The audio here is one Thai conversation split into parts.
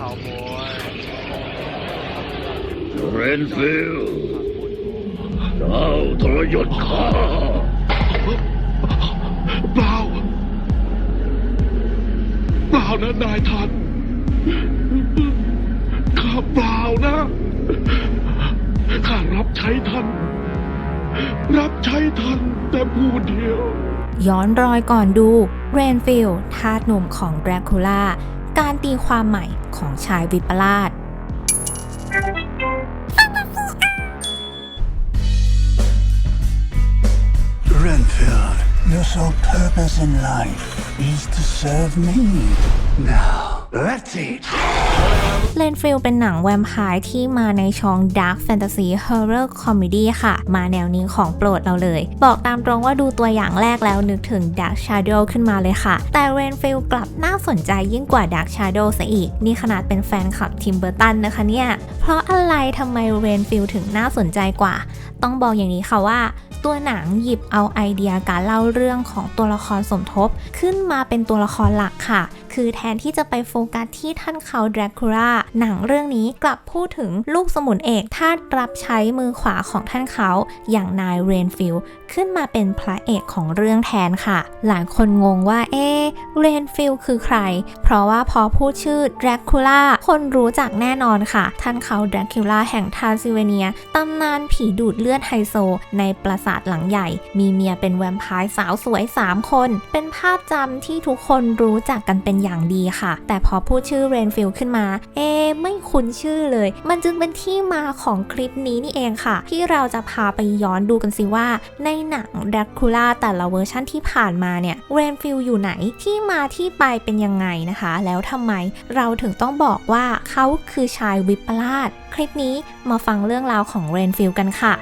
ข่าวบอยเรนฟิลด์เจ้าทรยศข้าเปล่าเปล่านะนายทันข้าเปล่านะข้ารับใช้ท่าน รับใช้ท่านแต่ผู้เดียว ย้อนรอยก่อนดูเรนฟิลด์ทาสหนุ่มของแดรคูล่า การตีความใหม่ของชายวิปลาส Renfield, your sole purpose in life is to serve me. Now, let's eat. เรนฟิลเป็นหนังแวมไพร์ที่มาในช่อง Dark Fantasy Horror Comedy ค่ะ มาแนวนี้ของโปรดเราเลย บอกตามตรงว่าดูตัวอย่างแรกแล้วนึกถึง Dark Shadow ขึ้นมาเลยค่ะ แต่เรนฟิลกลับน่าสนใจยิ่งกว่า Dark Shadow ซะอีก นี่ขนาดเป็นแฟนคลับทิมเบอร์ตันนะคะเนี่ย เพราะอะไรทำไมเรนฟิลถึงน่าสนใจกว่า ต้องบอกอย่างนี้ค่ะว่าตัวหนังหยิบเอาไอเดียการเล่าเรื่องของตัวละครสมทบ ขึ้นมาเป็นตัวละครหลักค่ะคือแทนที่จะไปโฟกัสที่ท่านเขาแดรคูล่าหนังเรื่องนี้กลับพูดถึงลูกสมุนเอกท่าสรับใช้มือขวาของท่านเขาอย่างนายเรนฟิลขึ้นมาเป็นพระเอกของเรื่องแทนค่ะ หลายคนงงว่าเอ๊เรนฟิลคือใคร เพราะว่าพอพูดชื่อแดรคูล่าคนรู้จักแน่นอนค่ะ ท่านเขาแดรคูล่าแห่งทรานซิเวเนียตำนานผีดูดเลือดไฮโซ ในปราสาทหลังใหญ่ มีเมียเป็นแวมไพร์สาวสวย 3 คน เป็นภาพจำที่ทุกคนรู้จักกันเป็นอย่างดีค่ะ แต่พอพูดชื่อเรนฟิลขึ้นมา เอ๊ไม่คุ้นชื่อเลย มันจึงเป็นที่มาของคลิปนี้นี่เองค่ะ ที่เราจะพาไปย้อนดูกันสิว่า ในหนังแดรคูล่าแต่ละเวอร์ชั่นที่ผ่านมาเนี่ยเรนฟิลอยู่ไหนที่มาที่ไปเป็นยังไงนะคะ แล้วทำไมเราถึงต้องบอกว่าเขาคือชายวิปลาสคลิปนี้มาฟังเรื่องราวของเรนฟิลกันค่ะ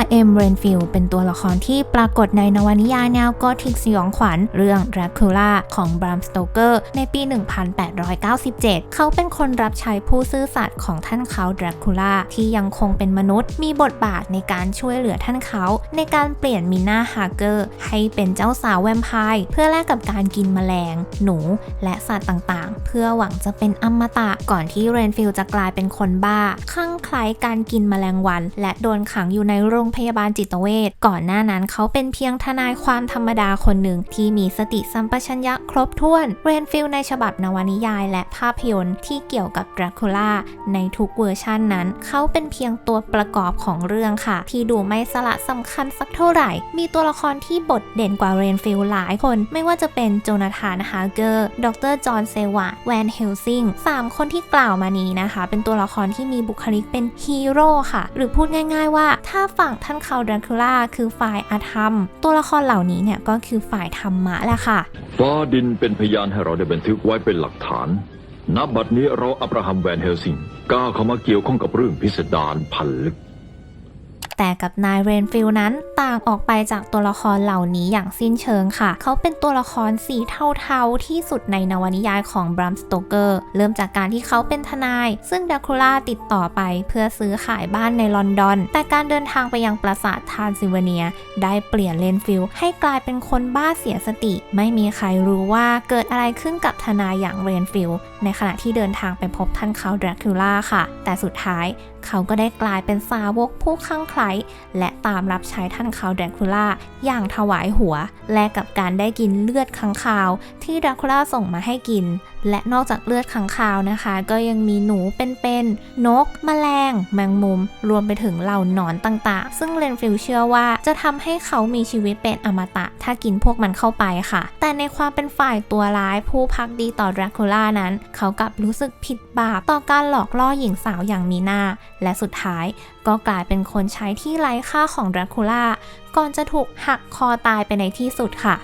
R.M. Renfield เป็นตัวละครที่ปรากฏในนวนิยายแนวกอธิกสยองขวัญเรื่อง Dracula ของ Bram Stoker ในปี 1897 เขาเป็นคนรับใช้ผู้ซื่อสัตย์ของท่านเขา Dracula ที่ยังคงเป็นมนุษย์ มีบทบาทในการช่วยเหลือท่านเขา ในการเปลี่ยนมิน่าฮาร์เกอร์ให้เป็นเจ้าสาวแวมไพร์เพื่อแลกกับการกินแมลง หนู และสัตว์ต่างๆ เพื่อหวังจะเป็นอมตะก่อนที่เรนฟิลจะกลายเป็นคนบ้าคลั่งไคล้การกินแมลงวัน และโดนขังอยู่ในโรงพยาบาลจิตเวชก่อนหน้านั้นเขาเป็นเพียงทนายความธรรมดาคนหนึ่งที่มีสติสัมปชัญญะครบถ้วน เรนฟิลในฉบับนวนิยายและภาพยนตร์ที่เกี่ยวกับดราคูล่าในทุกเวอร์ชันนั้น เขาเป็นเพียงตัวประกอบของเรื่องค่ะ ที่ดูไม่สละสำคัญสักเท่าไหร่ มีตัวละครที่บทเด่นกว่าเรนฟิลหลายคน ไม่ว่าจะเป็นโจนาธานฮาร์เกอร์ ดรจอห์นเซวาแวนเฮลซิงสามคนที่กล่าวมานี้นะคะ เป็นตัวละครที่มีบุคลิกเป็นฮีโร่ค่ะ หรือพูดง่าย ๆ ว่าถ้าฝ่งท่านคาวดรคูล่าคือฝ่ายอาธรรม ตัวละครเหล่านี้เนี่ยก็คือฝ่ายธรรมะแหละค่ะ ฟ้าดินเป็นพยานให้เราได้บันทึกไว้เป็นหลักฐาน นับัดนี้เราอับราฮัมแวนเฮลซิงก้าวเข้ามาเกี่ยวข้องกับเรื่องพิสดารพันลึก แต่กับนายเรนฟิลนั้นต่างออกไปจากตัวละครเหล่านี้อย่างสิ้นเชิงค่ะ เขาเป็นตัวละครสีเทาๆที่สุดในนวนิยายของบรัมสโตเกอร์เริ่มจากการที่เขาเป็นทนาย ซึ่งดาคูล่าติดต่อไปเพื่อซื้อขายบ้านในลอนดอน แต่การเดินทางไปยังปราสาททานซิเวเนีย ได้เปลี่ยนเรนฟิลให้กลายเป็นคนบ้าเสียสติ ไม่มีใครรู้ว่าเกิดอะไรขึ้นกับทนายอย่างเรนฟิลในขณะที่เดินทางไปพบท่านเขาดราคูล่าค่ะ แต่สุดท้าย เขาก็ได้กลายเป็นสาวกผู้คลั่งไคล้และตามรับใช้ท่านเขาแดรคูล่าอย่างถวายหัว และกับการได้กินเลือดค้างคาว ที่ดรคูล่าส่งมาให้กิน และนอกจากเลือดค้างคาวนะคะ ก็ยังมีหนูเป็นๆนกแมลง แมงมุม รวมไปถึงเหล่าหนอนต่างๆ ซึ่งเรนฟิลเชื่อว่าจะทำให้เขามีชีวิตเป็นอมตะ ถ้ากินพวกมันเข้าไปค่ะ แต่ในความเป็นฝ่ายตัวร้ายผู้พักดีต่อดราคูล่านั้น เขากลับรู้สึกผิดบาปต่อการหลอกล่อหญิงสาวอย่างมีนาและสุดท้ายก็กลายเป็นคนใช้ที่ไร้ค่าของดราคูล่าก่อนจะถูกหักคอตายไปในที่สุดค่ะ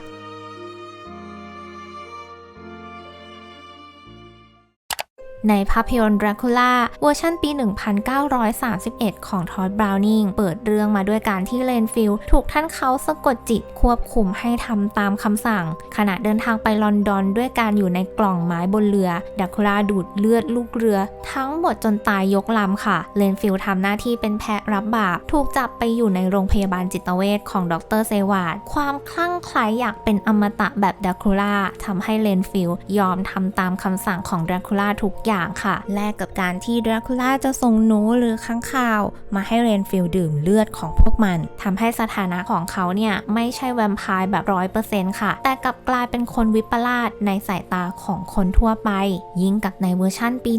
ในภาพยนตร์ Dracula เวอร์ชันปี 1931 ของทอ d บราวนิงเปิดเรื่องมาด้วยการที่เลนฟิลด์ถูกท่านเขาสะกดจิตควบคุมให้ทำตามคำสั่ง ขณะเดินทางไปลอนดอนด้วยการอยู่ในกล่องไม้บนเรือดักคูล่าดูดเลือดลูกเรือ ทั้งหมดจนตายยกลำค่ะ เลนฟิลด์ทำหน้าที่เป็นแพะรับบาป ถูกจับไปอยู่ในโรงพยาบาลจิตเวชของดรเซวาร์ดความคลั่งไคล้อยากเป็นอมตะแบบดักคูล่าทำให้เลนฟิลด์ยอมทำตามคำสั่งของดักคูล่าทุกอย่างค่ะ แลกกับการที่ดักคูล่าจะส่งหนูหรือค้างคาว มาให้เรนฟิลดื่มเลือดของพวกมันทำให้สถานะของเขาเนี่ย ไม่ใช่แวมไพร์แบบร้อยเปอร์เซ็นต์ค่ะ แต่กลับกลายเป็นคนวิปลาสในสายตาของคนทั่วไป ยิ่งกับในเวอร์ชั่นปี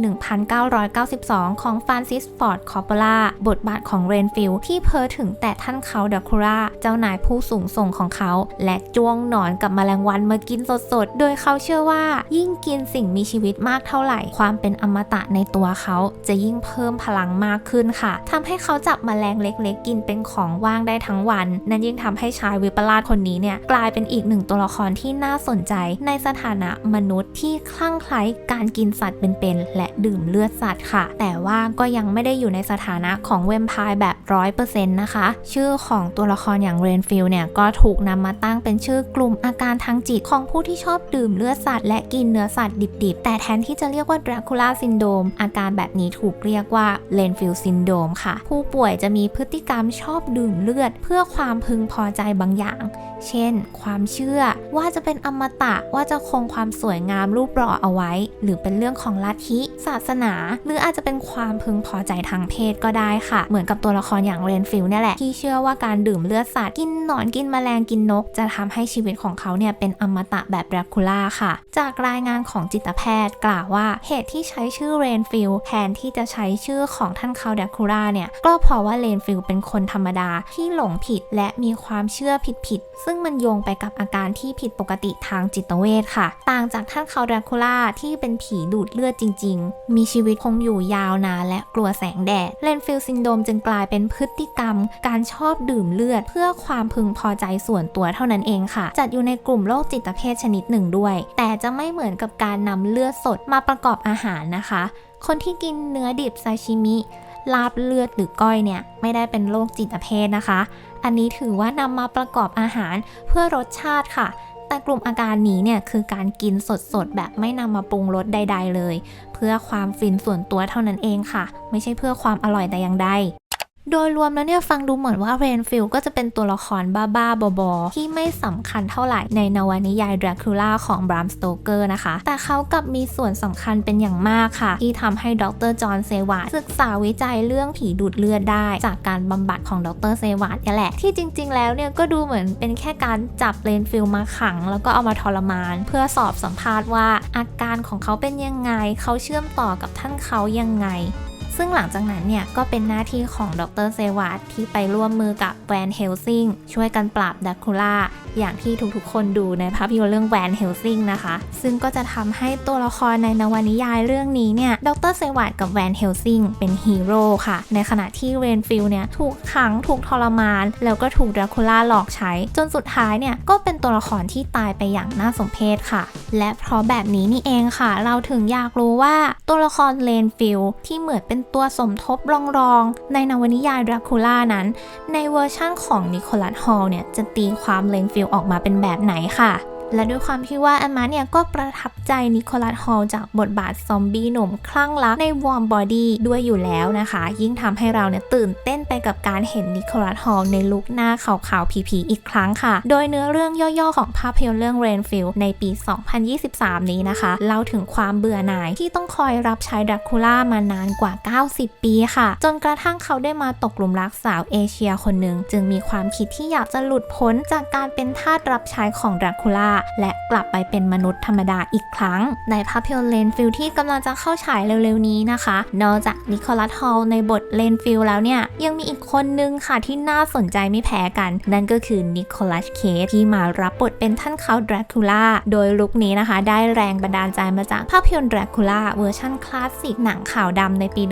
1992 ของฟรานซิสฟอร์ดคอปเปล่าบทบาทของเรนฟิลที่เพ้อถึงแต่ท่านเขาดักคูล่าเจ้านายผู้สูงส่งของเขา และจ้วงหนอนกับแมลงวันมากินสดๆ โดยเขาเชื่อว่า ยิ่งกินสิ่งมีชีวิตมากเท่าไหร่ ความเป็นอมตะในตัวเขาจะยิ่งเพิ่มพลังมากขึ้นค่ะทำให้เขาจับแมลงเล็ก ๆ กินเป็นของว่างได้ทั้งวัน นั่นยิ่งทำให้ชายวิปลาสคนนี้เนี่ยกลายเป็นอีกหนึ่งตัวละครที่น่าสนใจ ในสถานะมนุษย์ที่คลั่งไคล้การกินสัตว์เป็นๆและดื่มเลือดสัตว์ค่ะ แต่ว่าก็ยังไม่ได้อยู่ในสถานะของเวมไพร์แบบร้อยเปอร์เซ็นต์นะคะ ชื่อของตัวละครอย่างเรนฟิลเนี่ยก็ถูกนำมาตั้งเป็นชื่อกลุ่มอาการทางจิตของผู้ที่ชอบดื่มเลือดสัตว์และกินเนื้อสัตว์ดิบๆ แต่แทนที่จะเรียกว่าดราคูล่าซินโดมอาการแบบนี้ถูกเรียกว่าเลนฟิลซินโดมค่ะ ผู้ป่วยจะมีพฤติกรรมชอบดื่มเลือด เพื่อความพึงพอใจบางอย่าง เช่น ความเชื่อว่าจะเป็นอมตะว่าจะคงความสวยงามรูปหล่อเอาไว้ หรือเป็นเรื่องของลัทธิศาสนา หรืออาจจะเป็นความพึงพอใจทางเพศก็ได้ค่ะ เหมือนกับตัวละครอย่างเรนฟิลเนี่ยแหละที่เชื่อว่าการดื่มเลือดสัตว์กินหนอนกินแมลงกินนก จะทำให้ชีวิตของเขาเนี่ยเป็นอมตะแบบดราคูล่าค่ะ จากรายงานของจิตแพทย์ กล่าวว่าเหตุที่ใช้ชื่อเรนฟิลแทนที่จะใช้ชื่อของท่านเขาดาคูล่าเนี่ยก็เพราะว่าเรนฟิลเป็นคนธรรมดาที่หลงผิดและมีความเชื่อผิดๆซึ่งึ่งมันโยงไปกับอาการที่ผิดปกติทางจิตเวชค่ะ ต่างจากท่านเขาดราคูล่าที่เป็นผีดูดเลือดจริง ๆ มีชีวิตคงอยู่ยาวนานและกลัวแสงแดดเลนฟิลซินโดมจึงกลายเป็นพฤติกรรม การชอบดื่มเลือด เพื่อความพึงพอใจส่วนตัวเท่านั้นเองค่ะ จัดอยู่ในกลุ่มโรคจิตเภทชนิดหนึ่งด้วย แต่จะไม่เหมือนกับการนำเลือดสดมาประกอบอาหารนะคะ คนที่กินเนื้อดิบซาชิมิ ลาบเลือดหรือก้อยเนี่ยไม่ได้เป็นโรคจิตเภทนะคะ อันนี้ถือว่านำมาประกอบอาหารเพื่อรสชาติค่ะ แต่กลุ่มอาการนี้เนี่ยคือการกินสดๆ แบบไม่นำมาปรุงรสใด ๆ เลย เพื่อความฟินส่วนตัวเท่านั้นเองค่ะ ไม่ใช่เพื่อความอร่อยแต่อย่างใด โดยรวมแล้วเนี่ยฟังดูเหมือนว่าเรนฟิลก็จะเป็นตัวละครบ้าๆบอๆที่ไม่สำคัญเท่าไหร่ในนวนิยายดราคูล่าของบรามสโตเกอร์นะคะ แต่เขากลับมีส่วนสำคัญเป็นอย่างมากค่ะ ที่ทำให้ดรจอห์นเซวาดศึกษาวิจัยเรื่องผีดูดเลือดได้ จากการบำบัดของดรเซวาร์ดนี่แหละ ที่จริง ๆ แล้วเนี่ยก็ดูเหมือนเป็นแค่การจับเรนฟิลมาขัง แล้วก็เอามาทรมาน เพื่อสอบสัมภาษณ์ว่าอาการของเขาเป็นยังไง เขาเชื่อมต่อกับท่านเขายังไง ซึ่งหลังจากนั้นเนี่ยก็เป็นหน้าที่ของดรเซวาร์ที่ไปร่วมมือกับแวนเฮลซิงช่วยกันปราบดักคูล่าอย่างที่ทุกๆ คนดูในภาพยนตร์เรื่องแวนเฮลซิงนะคะ ซึ่งก็จะทำให้ตัวละครในนวนิยายเรื่องนี้เนี่ยดรเซวาร์กับแวนเฮลซิงเป็นฮีโร่ค่ะ ในขณะที่เรนฟิลเนี่ยถูกขังถูกทรมาน แล้วก็ถูกดักคูล่าหลอกใช้ จนสุดท้ายเนี่ยก็เป็นตัวละครที่ตายไปอย่างน่าสมเพชค่ะ และเพราะแบบนี้นี่เองค่ะ เราถึงอยากรู้ว่าตัวละครเลนฟิลที่เหมือนเป็นตัวสมทบรองๆ ในนวนิยายดราคูล่านั้น ในเวอร์ชั่นของนิโคลัสฮอลเนี่ยจะตีความเลนฟิลออกมาเป็นแบบไหนค่ะ และด้วยความที่ว่าแอมมาเนี่ยก็ประทับใจนิโคลัสฮอลจากบทบาทซอมบี้หนุ่มคลั่งรักในวอร์มบอดี้ด้วยอยู่แล้วนะคะ ยิ่งทำให้เราเนี่ยตื่นเต้นไปกับการเห็นนิโคลัสฮอลในลุคหน้าขาวๆผีๆอีกครั้งค่ะ โดยเนื้อเรื่องย่อๆของภาพยนตร์เรื่อง Rainfield ในปี 2023 นี้นะคะเล่าถึงความเบื่อหน่ายที่ต้องคอยรับใช้ดราคูล่ามานานกว่า 90 ปีค่ะ จนกระทั่งเขาได้มาตกหลุมรักสาวเอเชียคนหนึ่ง จึงมีความคิดที่อยากจะหลุดพ้นจากการเป็นทาสรับใช้ของดราคูล่าและกลับไปเป็นมนุษย์ธรรมดาอีกครั้ง ในภาพยนตร์เลนฟิลที่กำลังจะเข้าฉายเร็วๆนี้นะคะ นอกจากนิโคลัสฮอลในบทเลนฟิลแล้วเนี่ย ยังมีอีกคนนึงค่ะที่น่าสนใจไม่แพ้กัน นั่นก็คือนิโคลัสเคสที่มารับบทเป็นท่านเขาดราคูล่าโดยลุคนี้นะคะ ได้แรงบันดาลใจมาจากภาพยนตร์ดราคูล่าเวอร์ชันคลาสสิกหนังขาวดำในปี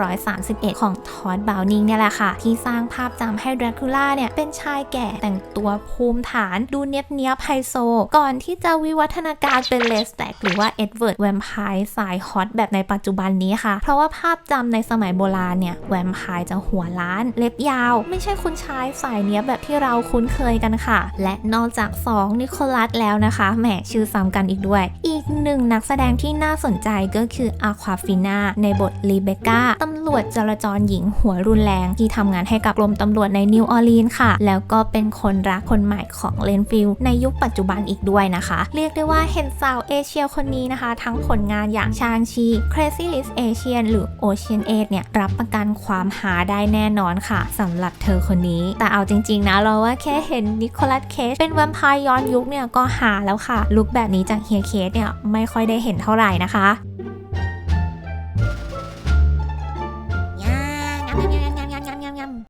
1931 ของทอดบาวนิงเนี่ยแหละค่ะ ที่สร้างภาพจำให้ดราคูล่าเนี่ยเป็นชายแก่แต่งตัวภูมิฐาน ดูเนียบเนียบไฮโซก่อนที่จะวิวัฒนาการเป็นเลสแตกหรือว่าเอ็ดเวิร์ดแวมไพร์สายฮอตแบบในปัจจุบันนี้ค่ะ เพราะว่าภาพจำในสมัยโบราณเนี่ยแวมไพร์จะหัวล้าน เล็บยาว ไม่ใช่คุณชายสายเนี้ยแบบที่เราคุ้นเคยกันค่ะ และนอกจาก 2 นิโคลัสแล้วนะคะแหมชื่อซ้ำกันอีกด้วย อีกหนึ่งนักแสดงที่น่าสนใจก็คืออาควาฟิน่าในบทลีเบก้าตำรวจจราจรหญิงหัวรุนแรง ที่ทำงานให้กับกรมตำรวจในนิวออร์ลีนส์ค่ะ แล้วก็เป็นคนรักคนใหม่ของเลนฟิลในยุคปัจจุบันอีกด้วยนะคะ เรียกได้ว่าเห็นสาวเอเชียคนนี้นะคะ ทั้งผลงานอย่างชางชี Crazy List Asian หรือ Ocean 8เนี่ย รับประกันความหาได้แน่นอนค่ะสำหรับเธอคนนี้ แต่เอาจริง ๆ นะ เราว่าแค่เห็นนิโคลัสเคสเป็นแวมไพร์ย้อนยุคเนี่ย ก็หาแล้วค่ะ ลุคแบบนี้จากเฮียเคสเนี่ย ไม่ค่อยได้เห็นเท่าไหร่นะคะ